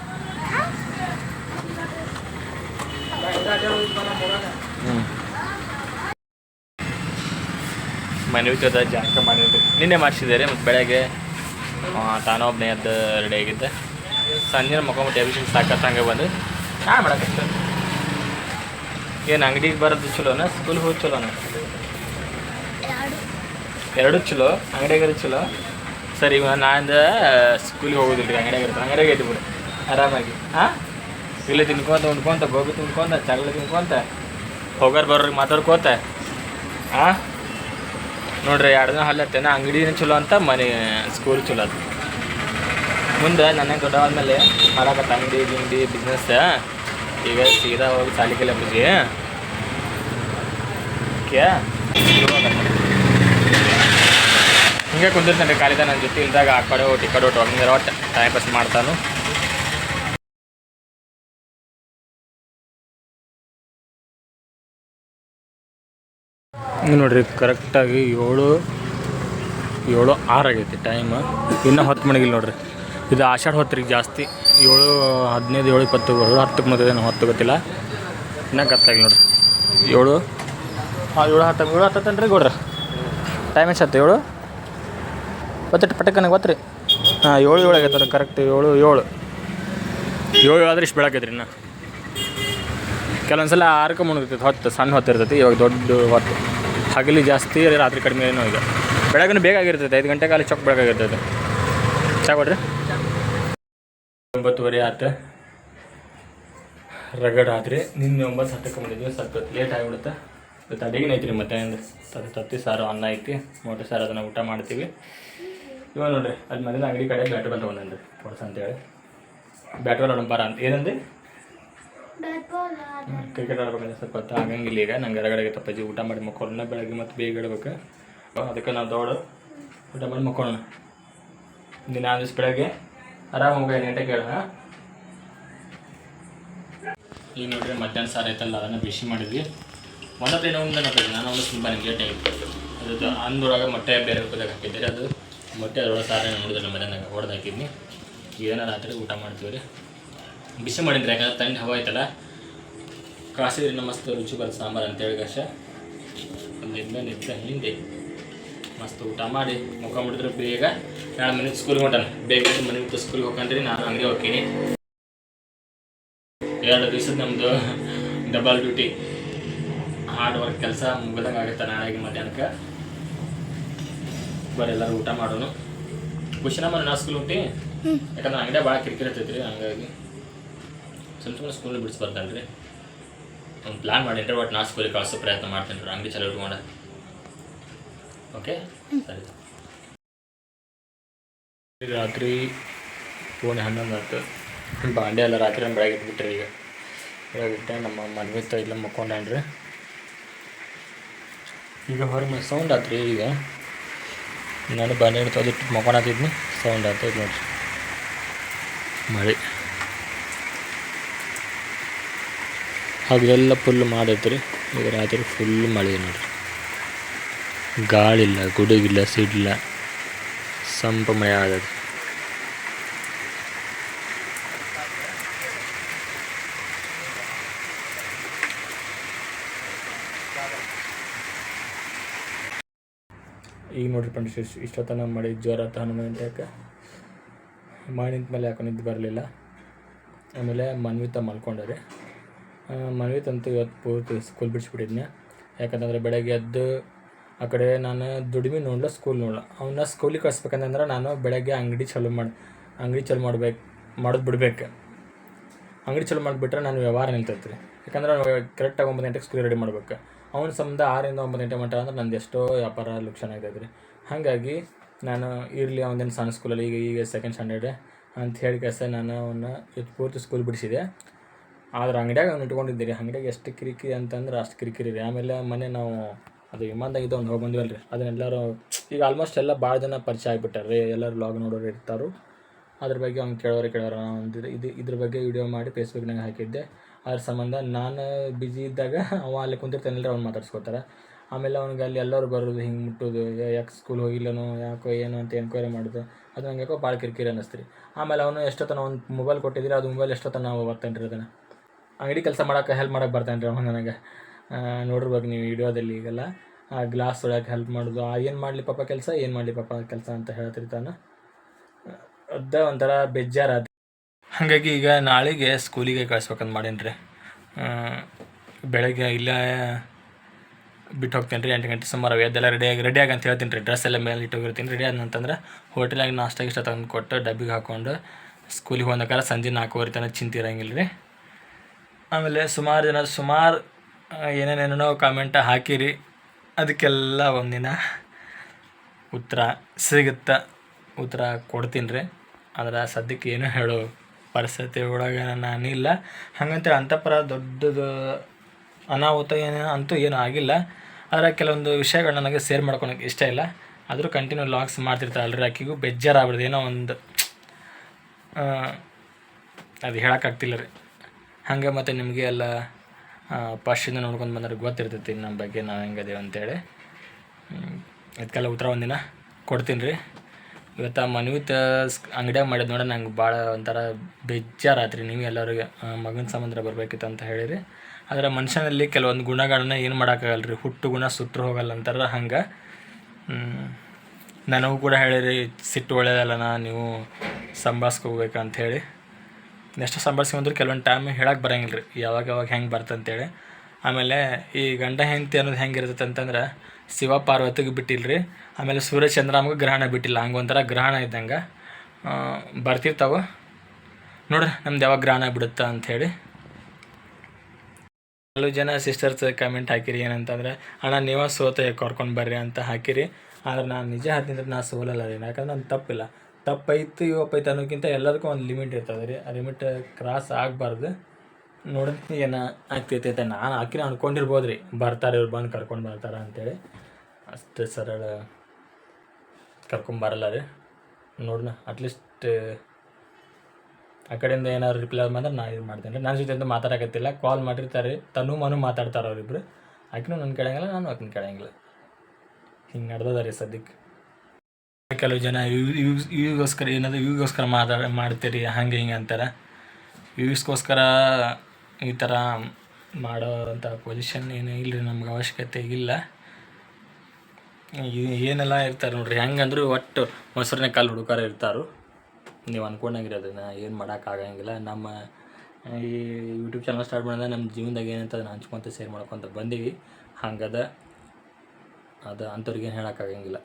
ಹ್ಞೂ ಮನೆ ಜಾಕ ಮಾಡಿದ್ರಿ ನಿನ್ನೆ ಮಾಡಿಸಿದ್ದಾರೆ ಮತ್ತು ಬೆಳಗ್ಗೆ. ತಾನೊಬ್ಬನೇ ಅದು ರೆಡಿ ಆಗಿದ್ದೆ. ಸಂಜೆ ಮಕ್ಕೊಂಬಿಟ್ಟು ಎಬಿಷನ್ ಸಾಕತ್ತ ಹಂಗೆ ಬಂದು ಚಾ ಮಾಡಕ್ಕೆ ಏನು ಅಂಗಡಿಗೆ ಬರೋದು ಚಲೋನ ಸ್ಕೂಲ್ ಹೋಗಿ ಚಲೋನ? ಎರಡು. ಚಲೋ ಅಂಗಡಿಯಾಗ ಚಲೋ. ಸರಿ ನಾನು ನಾಂದ ಸ್ಕೂಲಿಗೆ ಹೋಗೋದಿಲ್ಲ ರೀ ಅಂಗಡಿಯಾಗ ಇರ್ತಾರೆ ಅಂಗಡಿಯಾಗ ಐತಿ ಬಿಡು ಆರಾಮಾಗಿ. ಹಾಂ? ಇಲ್ಲಿ ತಿನ್ಕೊತ ಉಣ್ಕೊಂತ ಗೋಬಿ ತಿನ್ಕೊಂತ ಚಗಲ ತಿನ್ಕೊಂತ ಹೋಗೋರು ಬರೋರಿಗೆ ಮಾತಾಡ್ಕೋತ. ಹಾಂ? ನೋಡ್ರಿ ಎರಡು ದಿನ ಹಲ್ಲತ್ತೇನ ಅಂಗಡಿನ ಚಲೋ ಅಂತ ಮನೆ ಸ್ಕೂಲ್ ಚಲೋ ಅದು. ಮುಂದೆ ನನಗೆ ದೊಡ್ಡ ಆದ್ಮೇಲೆ ಮಾಡಕತ್ತ ಅಂಗಡಿ ಗಿಂಗಡಿ ಬಿಸ್ನೆಸ್ ಈಗ ಸೀದಾ ಹೋಗಿ ಸಾಲಿಕೆಲ್ಲ ಬುಜಿ ಓಕೆ. ಹಿಂಗೆ ಕುಂದಿರ್ತಾನೆ ಕಾಲಿದ ನನ್ನ ಜೊತೆ ಇಲ್ದಾಗ ಆ ಕಡೆ ಹೋಗಿ ಕಡೆ ಒಟ್ಟು ಹಂಗೆ ಒಟ್ಟು ಟೈಮ್ ಪಾಸ್ ಮಾಡ್ತಾನು. ನೋಡ್ರಿ ಕರೆಕ್ಟಾಗಿ ಏಳು ಏಳು, ಆರು ಆಗೈತಿ ಟೈಮ್ ಇನ್ನೂ ಹತ್ತು ಮಣಿಗಿಲ್ಲ ನೋಡ್ರಿ. ಇದು ಆಷಾಢ ಹೊತ್ತಿಗೆ ಜಾಸ್ತಿ. ಏಳು ಹದಿನೈದು ಏಳು ಇಪ್ಪತ್ತು ಏಳು ಹತ್ತಕ್ಕೆ ಮೊದಲೇ ನಾವು ಹತ್ತು ಗೊತ್ತಿಲ್ಲ. ಇನ್ನೂ ಕತ್ತಾಗಿ ನೋಡ್ರಿ ಏಳು? ಹಾಂ ಏಳು ಹತ್ತು ಏಳು ಹತ್ತತ್ತೇನು ರೀ ಗೌಡ್ರ. ಟೈಮ್ ಎಷ್ಟಾಯ್ತು ಏಳು? ಗೊತ್ತಿಟ್ಟು ಪಟಕ್ಕನ ಗೊತ್ತ್ರಿ. ಹಾಂ ಏಳು ಏಳು ಆಗೈತೆ ರೀ ಕರೆಕ್ಟ್ ಏಳು ಏಳು. ಏಳು ಆದ್ರೆ ಇಷ್ಟು ಬೆಳಕೈತ್ರಿ ಇನ್ನು. ಕೆಲವೊಂದು ಸಲ ಆರಕ್ಕೆ ಮುಳುಗ್ತೈತೆ ಹೊತ್ತು ಸಣ್ಣ ಹೊತ್ತು ಇರ್ತೈತಿ ಇವಾಗ ದೊಡ್ಡ ಹೊತ್ತು. ಹಗಲಿ ಜಾಸ್ತಿ ರಾತ್ರಿ ಕಡಿಮೆ ಏನೋ ಈಗ. ಬೆಳಗ್ಗೆ ಬೇಗ ಆಗಿರ್ತೈತೆ ಐದು ಗಂಟೆ ಕಾಲ ಚೊಕ್ ಬೆಳಗಾಗಿರ್ತೈತೆ ಚಾ ಕೊಡ್ರಿ. ಒಂಬತ್ತುವರೆ ಆತ. ರಗಡ್ ಆತ್ರಿ ನಿನ್ನೆ ಒಂಬತ್ತು ಹತ್ತಕ್ಕೆ ಬಂದಿದ್ವಿ ಸ್ವಲ್ಪ ಲೇಟ್ ಆಗಿಬಿಡುತ್ತೆ. ಇವತ್ತು ಅಡಿಗೆನ ಐತ್ರಿ ಮತ್ತೆ ತತ್ತಿ ತತ್ತಿ ಸಾರು ಅನ್ನ ಐತಿ ಮೊಟ್ಟೆ ಸಾರು ಅದನ್ನು ಊಟ ಮಾಡ್ತೀವಿ. ಇವಾಗ ನೋಡ್ರಿ ಅದು ಮನೇಲಿ ಅಂಗಡಿ ಕಡೆ ಬ್ಯಾಟ್ ಬಾಲ್ ತೊಗೊಂಡ್ರಿ ಕೊಡ್ಸ ಅಂತೇಳಿ. ಬ್ಯಾಟ್ ಬಾಲ್ ಆಡೋಣ ಅಂತ ಏನಂದ್ರಿ ಕ್ರಿಕೆಟ್ ಆಡ್ಬೇಕಂದ್ರೆ ಸ್ವಲ್ಪ ಹೊತ್ತು ಆಗಂಗಿಲ್ಲ ಈಗ. ನಂಗೆ ಎರಗಡೆಗೆ ತಪ್ಪಾಜಿ ಊಟ ಮಾಡಿ ಮಕ್ಕೊಳ್ಳೋಣ ಬೆಳಗ್ಗೆ ಮತ್ತೆ ಬೇಗ ಇಡ್ಬೇಕು. ಅದಕ್ಕೆ ನಾವು ದೌಡು ಊಟ ಮಾಡಿ ಮಕ್ಕೊಳ್ಳೋಣ ದಿನ ದಿವಸ ಬೆಳಗ್ಗೆ ಆರಾಮ ಹೋಗಿ ಕೇಳೋಣ ಕೇಳ ಈಗ ನೋಡ್ರಿ, ಮಧ್ಯಾಹ್ನ ಸಾರು ಐತಲ್ಲ ಅದನ್ನು ಬಿಸಿ ಮಾಡಿದ್ವಿ. ಒಂದೊಂದು ಏನೋ ಒಂದು ನೋಡ್ರಿ, ನಾನು ಒಂದು ತುಂಬ ಲೇಟ್ ಟೈಮ್ ಅದು ಅಂದೊಳಗೆ ಮೊಟ್ಟೆ ಬೇರೆ ರೂಪದಾಗ ಹಾಕಿದ್ದೀರಿ, ಅದು ಮೊಟ್ಟೆ ಅದರೊಳಗೆ ಸಾರು ನೋಡಿದ್ರೆ ಮಧ್ಯಾಹ್ನ ಹೊಡೆದು ಹಾಕಿದ್ನಿ. ಏನೋ ರಾತ್ರಿ ಊಟ ಮಾಡ್ತೀವಿ ರೀ. ಬಿಸಿ ಮಾಡಿದ್ರೆ ಯಾಕಂದ್ರೆ ತಣ್ಣ ಹವಾ ಐತಲ್ಲ ಕಾಸಿದ್ರಿಂದ ಮಸ್ತ್ ರುಚಿ ಬರುತ್ತೆ ಸಾಂಬಾರು ಅಂತೇಳಿ ಕಷ್ಟ ಒಂದು ಇದ್ಮೇಲೆ ಇದ್ದ ಹಿಂದೆ. ಮಸ್ತ್ ಊಟ ಮಾಡಿ ಮುಖಂಬಿಡಿದ್ರೆ ಬೇಗ ನಾಳೆ ಮನೆ ಸ್ಕೂಲ್ಗೆ ಹೊಂಟಾನೆ. ಬೇಗ ಮನೆ ಬಿಟ್ಟು ಸ್ಕೂಲ್ಗೆ ಹೋಗ್ಕೊಂಡ್ರಿ ನಾನು ಹಂಗೆ ಹೋಗ್ತೀನಿ. ಎರಡು ದಿವಸದ ನಮ್ಮದು ಡಬಲ್ ಡ್ಯೂಟಿ ಹಾರ್ಡ್ ವರ್ಕ್ ಕೆಲಸ ಮುಗಿದಂಗೆ ಆಗುತ್ತೆ ನಾಳೆಗೆ ಮಧ್ಯಾಹ್ನಕ್ಕೆ. ಬರೀ ಎಲ್ಲರೂ ಊಟ ಮಾಡೋನು. ಖುಷಿನ ಮನೆ ನಾ ಸ್ಕೂಲ್ ಹೊಂಟಿ? ಯಾಕಂದ್ರೆ ಅಂಗಡಿ ಭಾಳ ಕಿರಿಕಿರಿ ಇರ್ತೈತಿ ರೀ ಹಂಗಾಗಿ ಸ್ವಲ್ಪ ಸುಮ್ಮನೆ ಸ್ಕೂಲ್ ಬಿಡಿಸ್ಬಾರ್ದಲ್ರಿ ಒಂದು ಪ್ಲ್ಯಾನ್ ಮಾಡಿನ್ರಿ ಬಟ್ ನಾ ಸ್ಕೂಲಿಗೆ ಕಳಿಸೋ ಪ್ರಯತ್ನ ಮಾಡ್ತೀನಿ ರೀ ಅಂಗಡಿ ಚಲೋ ಇಟ್ಕೊಂಡು. ಓಕೆ ಸರಿ. ರಾತ್ರಿ ಪೋಣಿ ಹನ್ನೊಂದು ಆಯ್ತು. ಬಾಂಡೆ ಎಲ್ಲ ರಾತ್ರಿ ನಮ್ಮ ಬೆಳಗ್ಗೆ ಇಟ್ಬಿಟ್ರಿ ಈಗ. ಬೆಳಗ್ಗೆ ಇಟ್ಟೆ ನಮ್ಮ ಮದುವೆ ಇಲ್ಲ ಮಕ್ಕೊಂಡ್ರಿ ಈಗ ಹೊರಗೆ ಸೌಂಡ್ ಆತ್ರಿ ಈಗ. ನಾನು ಬಾಂಡೆ ಹಿಡ್ತೋದಿಟ್ಟು ಮಕ್ಕೊಂಡಾತಿದ್ನಿ ಸೌಂಡ್ ಆತೈತೆ ನೋಡ್ರಿ. ಮಳೆ. ಅದೆಲ್ಲ ಫುಲ್ ಮಾಡೈತ್ರಿ ಈಗ ರಾತ್ರಿ ಫುಲ್ ಮಳೆ ನೋಡ್ರಿ. ಗಾಳಿಲ್ಲ, ಗುಡುಗಿಲ್ಲ ಸಿಡಿಲ್ಲ ಸಂಪ ಮಳೆ ಆದದ್ದು ಈಗ ನೋಡ್ರಿ ಫ್ರೆಂಡ್ಸ್, ಇಷ್ಟು ಇಷ್ಟೊತ್ತನ ಮಾಡಿ ಜ್ವರ ಗಂಟೆಗೆ ಮಾಡಿ ಮೇಲೆ ಯಾಕೋ ನಿಂತು ಬರಲಿಲ್ಲ. ಆಮೇಲೆ ಮನ್ವಿತ ಮಲ್ಕೊಂಡರೆ ಮನ್ವಿತ್ ಅಂತೂ ಇವತ್ತು ಪೂರ್ತಿ ಸ್ಕೂಲ್ ಬಿಡಿಸ್ಬಿಟ್ಟಿದ್ನೆ. ಯಾಕಂತಂದರೆ ಬೆಳಗ್ಗೆ ಎದ್ದು ಆ ಕಡೆ ನಾನು ದುಡಿಮೆ ನೋಡ್ಲ ಸ್ಕೂಲ್ ನೋಡ್ಲ. ಅವನ್ನ ಸ್ಕೂಲಿಗೆ ಕಳಿಸ್ಬೇಕಂತಂದ್ರೆ ನಾನು ಬೆಳಗ್ಗೆ ಅಂಗಡಿ ಚಾಲೂ ಮಾಡಿ, ಅಂಗಡಿ ಚಾಲೂ ಮಾಡ್ಬೇಕು, ಮಾಡೋದು ಬಿಡ್ಬೇಕು. ಅಂಗಡಿ ಚಾಲೂ ಮಾಡಿಬಿಟ್ರೆ ನಾನು ವ್ಯವಹಾರ ನಿಲ್ತೈತೆ ರೀ ಯಾಕಂದ್ರೆ ಕರೆಕ್ಟಾಗಿ ಒಂಬತ್ತು ಗಂಟೆಗೆ ಸ್ಕೂಲ್ ರೆಡಿ ಮಾಡ್ಬೇಕು. ಅವನ ಸಂಬಂಧ ಆರಿಂದ ಒಂಬತ್ತು ಗಂಟೆ ಮಟ್ಟ ಅಂದ್ರೆ ನಂದು ಎಷ್ಟೋ ವ್ಯಾಪಾರ ಲಕ್ಷಣ ಆಗ್ತೈತೆ ರೀ ಹಾಗಾಗಿ ನಾನು ಇರಲಿ ಅವನೇನು ಸಣ್ಣ ಸ್ಕೂಲಲ್ಲಿ ಈಗ ಈಗ ಸೆಕೆಂಡ್ ಸ್ಟ್ಯಾಂಡರ್ಡ್ ಅಂತ ಹೇಳಿ ಕೆಲಸ ನಾನು ಅವನ್ನ ಇವತ್ತು ಪೂರ್ತಿ ಸ್ಕೂಲ್ ಬಿಡಿಸಿದೆ. ಆದ್ರೆ ಅಂಗಡಿಯಾಗ ಅವ್ನು ಇಟ್ಕೊಂಡಿದ್ದೀರಿ. ಅಂಗಡಿಯಾಗ ಎಷ್ಟು ಕಿರಿಕಿರಿ ಅಂತಂದ್ರೆ ಅಷ್ಟು ಕಿರಿಕಿರಿ ರೀ. ಆಮೇಲೆ ಮನೆ ನಾವು ಅದು ವಿಮಾನದಾಗ ಇದು ಒಂದು ಹೋಗಿ ಬಂದ್ವಲ್ಲ ರೀ ಅದನ್ನೆಲ್ಲರೂ, ಈಗ ಆಲ್ಮೋಸ್ಟ್ ಎಲ್ಲ ಭಾಳ ಜನ ಪರಿಚಯ ಆಗಿಬಿಟ್ಟಾರೆ ರೀ ಎಲ್ಲರೂ ಲಾಗ್ ನೋಡೋರು ಇರ್ತಾರೆ. ಅದ್ರ ಬಗ್ಗೆ ಅವ್ನು ಕೇಳೋರು ಕೇಳೋರು ಒಂದು ಇದು ಇದ್ರ ಬಗ್ಗೆ ವಿಡಿಯೋ ಮಾಡಿ ಫೇಸ್ಬುಕ್ನಾಗ ಹಾಕಿದ್ದೆ. ಅದ್ರ ಸಂಬಂಧ ನಾನು ಬ್ಯುಸಿ ಇದ್ದಾಗ ಅವ ಅಲ್ಲಿ ಕುಂತಿರ್ತಾನಲ್ಲ ಅವ್ನು ಮಾತಾಡ್ಸ್ಕೊತಾರೆ. ಆಮೇಲೆ ಅವ್ನಿಗೆ ಅಲ್ಲಿ ಎಲ್ಲರೂ ಬರೋದು, ಹಿಂಗೆ ಮುಟ್ಟೋದು ಯಾಕೆ ಸ್ಕೂಲ್ ಹೋಗಿಲ್ಲನೋ, ಯಾಕೋ ಏನು ಅಂತ ಎನ್ಕ್ವೈರಿ ಮಾಡೋದು. ಅದು ನಂಗೆ ಯಾಕೋ ಭಾಳ ಕಿರಿಕಿರಿ ಅನ್ನಿಸ್ತು ರೀ ಆಮೇಲೆ ಅವನು ಎಷ್ಟೊತ್ತನ ಒಂದು ಮೊಬೈಲ್ ಕೊಟ್ಟಿದ್ದೀರಿ ಅದು ಮೊಬೈಲ್ ಎಷ್ಟೊತ್ತನ ನಾವು ಬರ್ತಾನೆ ರೀ ಅದನ್ನು. ಅಂಗಡಿ ಕೆಲಸ ಮಾಡೋಕೆ ಹೆಲ್ಪ್ ಮಾಡೋಕೆ ಬರ್ತಾನೆ ರೀ ಅವನು ನನಗೆ ನೋಡಿರ್ಬೇಕು ನೀವು ವಿಡಿಯೋದಲ್ಲಿ ಈಗೆಲ್ಲ. ಗ್ಲಾಸ್ ಒಳಗೆ ಹೆಲ್ಪ್ ಮಾಡೋದು ಏನು ಮಾಡಲಿ ಪಾಪ ಕೆಲಸ, ಏನು ಮಾಡಲಿ ಪಾಪ ಕೆಲಸ ಅಂತ ಹೇಳ್ತಿರ್ತಾನೆ ಅದ ಒಂಥರ ಬೇಜಾರ ಹಾಗಾಗಿ ಈಗ ನಾಳೆಗೆ ಸ್ಕೂಲಿಗೆ ಕಳಿಸ್ಬೇಕಂತ ಮಾಡೇನ್ರಿ. ರೀ ಬೆಳಗ್ಗೆ ಇಲ್ಲ, ಬಿಟ್ಟು ಹೋಗ್ತೇನೆ ರೀ ಎಂಟು ಗಂಟೆ ಸುಮಾರು ಎದ್ದೆಲ್ಲ ರೆಡಿಯಾಗಿ ರೆಡಿಯಾಗಿ ಅಂತ ಹೇಳ್ತೀನಿ ರೀ. ಡ್ರೆಸ್ ಎಲ್ಲ ಮೇಲೆ ಇಟ್ಟು ಹೋಗಿರ್ತೀನಿ. ರೆಡಿ ಆದಂತಂದ್ರೆ ಹೋಟೆಲಾಗಿ ನಾಷ್ಟ ಇಷ್ಟ ತಂದು ಕೊಟ್ಟು ಡಬ್ಬಿಗೆ ಹಾಕ್ಕೊಂಡು ಸ್ಕೂಲಿಗೆ ಹೋಗ್ಬೇಕಾದ್ರೆ ಸಂಜೆ ನಾಲ್ಕೂವರೆ ತನಕ ಚಿಂತೆ ಇರಂಗಿಲ್ಲ ರೀ. ಆಮೇಲೆ ಸುಮಾರು ಜನ ಸುಮಾರು ಏನೇನೇನೋ ಕಾಮೆಂಟ್ ಹಾಕಿರಿ ಅದಕ್ಕೆಲ್ಲ ಒಂದಿನ ಉತ್ತರ ಸಿಗುತ್ತೆ ಉತ್ತರ ಕೊಡ್ತೀನಿ ರೀ ಆದ್ರೆ ಸದ್ಯಕ್ಕೆ ಏನು ಹೇಳೋ ಪರಿಸ್ಥಿತಿ ಒಳಗೆ ನಾನಿಲ್ಲ ಹಾಗಂತೇಳಿ ಅಂತಪರ ದೊಡ್ಡದು ಅನಾಹುತ ಏನು ಅಂತೂ ಏನೂ ಆಗಿಲ್ಲ. ಆದರೆ ಕೆಲವೊಂದು ವಿಷಯಗಳು ನನಗೆ ಶೇರ್ ಮಾಡ್ಕೊಳಕ್ಕೆ ಇಷ್ಟ ಇಲ್ಲ. ಆದರೂ ಕಂಟಿನ್ಯೂ ಲಾಗ್ಸ್ ಮಾಡ್ತಿರ್ತಾರಲ್ರಿ ಆಕಿಗೂ ಬೇಜಾರಾಗ್ಬಿಡ್ದು. ಏನೋ ಒಂದು ಅದು ಹೇಳೋಕ್ಕಾಗ್ತಿಲ್ಲ ರೀ. ಹಾಗೆ ಮತ್ತು ನಿಮಗೆ ಎಲ್ಲ ಫಸ್ಟಿಂದ ನೋಡ್ಕೊಂಡು ಬಂದ್ರೆ ಗೊತ್ತಿರ್ತೈತಿ ನಮ್ಮ ಬಗ್ಗೆ ನಾವು ಹೆಂಗದೇವು ಅಂತೇಳಿ. ಇದಕ್ಕೆಲ್ಲ ಉತ್ತರ ಒಂದಿನ ಕೊಡ್ತೀನಿ ರೀ. ಇವತ್ತು ಮನ್ವಿತ ಅಂಗಡಿಯಾಗ ಮಾಡಿದ್ ನೋಡ, ನಂಗೆ ಭಾಳ ಒಂಥರ ಬೇಜಾರಾತ್ರಿ ನೀವು ಎಲ್ಲರಿಗೆ ಮಗನ ಸಂಬಂಧ ಬರಬೇಕಿತ್ತು ಅಂತ ಹೇಳಿರಿ. ಆದರೆ ಮನುಷ್ಯನಲ್ಲಿ ಕೆಲವೊಂದು ಗುಣಗಳನ್ನ ಏನು ಮಾಡೋಕ್ಕಾಗಲ್ಲ ರೀ ಹುಟ್ಟು ಗುಣ ಸುಟ್ಟರು ಹೋಗಲ್ಲ ಅಂತಾರ ಹಂಗೆ. ನನಗೂ ಕೂಡ ಹೇಳಿರಿ, ಸಿಟ್ಟು ಒಳ್ಳೇದಲ್ಲನ ನೀವು ಹೇಳಿ. ಎಷ್ಟು ಅಂದ್ರೆ ಕೆಲವೊಂದು ಟೈಮ್ ಹೇಳಕ್ಕೆ ಬರಂಗಿಲ್ಲ ರೀ ಯಾವಾಗ ಯಾವಾಗ ಹೆಂಗೆ ಬರ್ತಂತೇಳಿ. ಆಮೇಲೆ ಈ ಗಂಡ ಹೆಂಡತಿ ಅನ್ನೋದು ಹೆಂಗೆ ಇರ್ತೈತೆ ಅಂತಂದ್ರೆ ಶಿವ ಪಾರ್ವತಿಗೆ ಬಿಟ್ಟಿಲ್ಲ ರೀ ಆಮೇಲೆ ಸೂರ್ಯ ಚಂದ್ರಮಗೆ ಗ್ರಹಣ ಬಿಟ್ಟಿಲ್ಲ. ಹಂಗೆ ಒಂಥರ ಗ್ರಹಣ ಇದ್ದಂಗೆ. ಬರ್ತಿರ್ತಾವೆ ನೋಡ್ರಿ ನಮ್ದು ಯಾವಾಗ ಗ್ರಹಣ ಬಿಡುತ್ತಾ ಅಂಥೇಳಿ ಕೆಲವು ಜನ, ಸಿಸ್ಟರ್ಸ್ ಕಮೆಂಟ್ ಹಾಕಿರಿ. ಏನಂತಂದ್ರೆ, ಅಣ್ಣ, ನೀವೇ ಸೋತ ಕರ್ಕೊಂಡು ಬರ್ರಿ ಅಂತ ಹಾಕಿರಿ. ಆದ್ರೆ ನಾನು ನಿಜ ಹಾಕಿದ್ರೆ ನಾನು ಸೋಲಲ್ಲ ರೀ ಯಾಕಂದ್ರೆ ನನ್ನ ತಪ್ಪಿಲ್ಲ. ತಪ್ಪೈತು ಐತೆ ಅನ್ನೋಕ್ಕಿಂತ ಎಲ್ಲದಕ್ಕೂ ಒಂದು ಲಿಮಿಟ್ ಇರ್ತದೆ ರೀ. ಆ ಲಿಮಿಟ್ ಕ್ರಾಸ್ ಆಗಬಾರ್ದು. ನೋಡಿದ್ನಿ ಏನು ಆಗ್ತೈತೆ ಅಂತ ನಾನು ಹಾಕಿನ ಅಂದ್ಕೊಂಡಿರ್ಬೋದು ರೀ. ಬರ್ತಾರೆ, ಇವ್ರು ಬಂದು ಕರ್ಕೊಂಡು ಬರ್ತಾರೆ ಅಂತೇಳಿ. ಅಷ್ಟು ಸರಳ ಕರ್ಕೊಂಬರಲ್ಲ ರೀ. ನೋಡೋಣ ಅಟ್ಲೀಸ್ಟ್ ಆ ಕಡೆಯಿಂದ ಏನಾದ್ರು ರಿಪ್ಲೈ ಬಂದ್ರೆ ನಾನು ಇದು ಮಾಡ್ತೇನೆ ರೀ. ನನ್ನ ಜೊತೆ ಅಂತ ಮಾತಾಡಕತ್ತಿಲ್ಲ. ಕಾಲ್ ಮಾಡಿರ್ತಾರೆ. ತನು, ಮನು ಮಾತಾಡ್ತಾರೆ ಅವರಿಬ್ರು ಆಕಿನೂ ನನ್ನ ಕೇಳಂಗಿಲ್ಲ, ನಾನು ಆಕಿನ ಕೇಳಂಗಿಲ್ಲ. ಹಿಂಗೆ ನಡ್ದದ ರೀ ಸದ್ಯಕ್ಕೆ. ಕೆಲವು ಜನ ಇವಿಗೋಸ್ಕರ ಏನಾದ್ರು ಇವಿಗೋಸ್ಕರ ಮಾತಾಡ ಮಾಡ್ತೀರಿ, ಹಂಗೆ ಹಿಂಗೆ ಅಂತಾರೆ. ಇವಿಸ್ಗೋಸ್ಕರ ಈ ಥರ ಮಾಡೋವಂಥ ಪೊಸಿಷನ್ ಏನು ಇಲ್ಲ ರೀ ನಮ್ಗೆ ಅವಶ್ಯಕತೆ ಇಲ್ಲ. ಏನೆಲ್ಲ ಇರ್ತಾರೆ ನೋಡ್ರಿ, ಹೆಂಗಂದ್ರೆ ಒಟ್ಟು ಮೊಸರಿನ ಕಾಲು ಹುಡುಕಾರ ಇರ್ತಾರು. ನೀವು ಅನ್ಕೊಂಡಂಗಿರಿ ಅದನ್ನು ಏನು ಮಾಡೋಕ್ಕಾಗಂಗಿಲ್ಲ ನಮ್ಮ ಈ ಯೂಟ್ಯೂಬ್ ಚಾನಲ್ ಸ್ಟಾರ್ಟ್ ಮಾಡಿದ್ರೆ ನಮ್ಮ ಜೀವನದಾಗ ಏನಂತ ಅದನ್ನ ಹಂಚ್ಕೊಂತ ಶೇರ್ ಮಾಡ್ಕೊತ ಬಂದೀವಿ. ಹಂಗದ ಅದು ಅಂಥವ್ರಿಗೆ ಏನು ಹೇಳೋಕ್ಕಾಗಂಗಿಲ್ಲ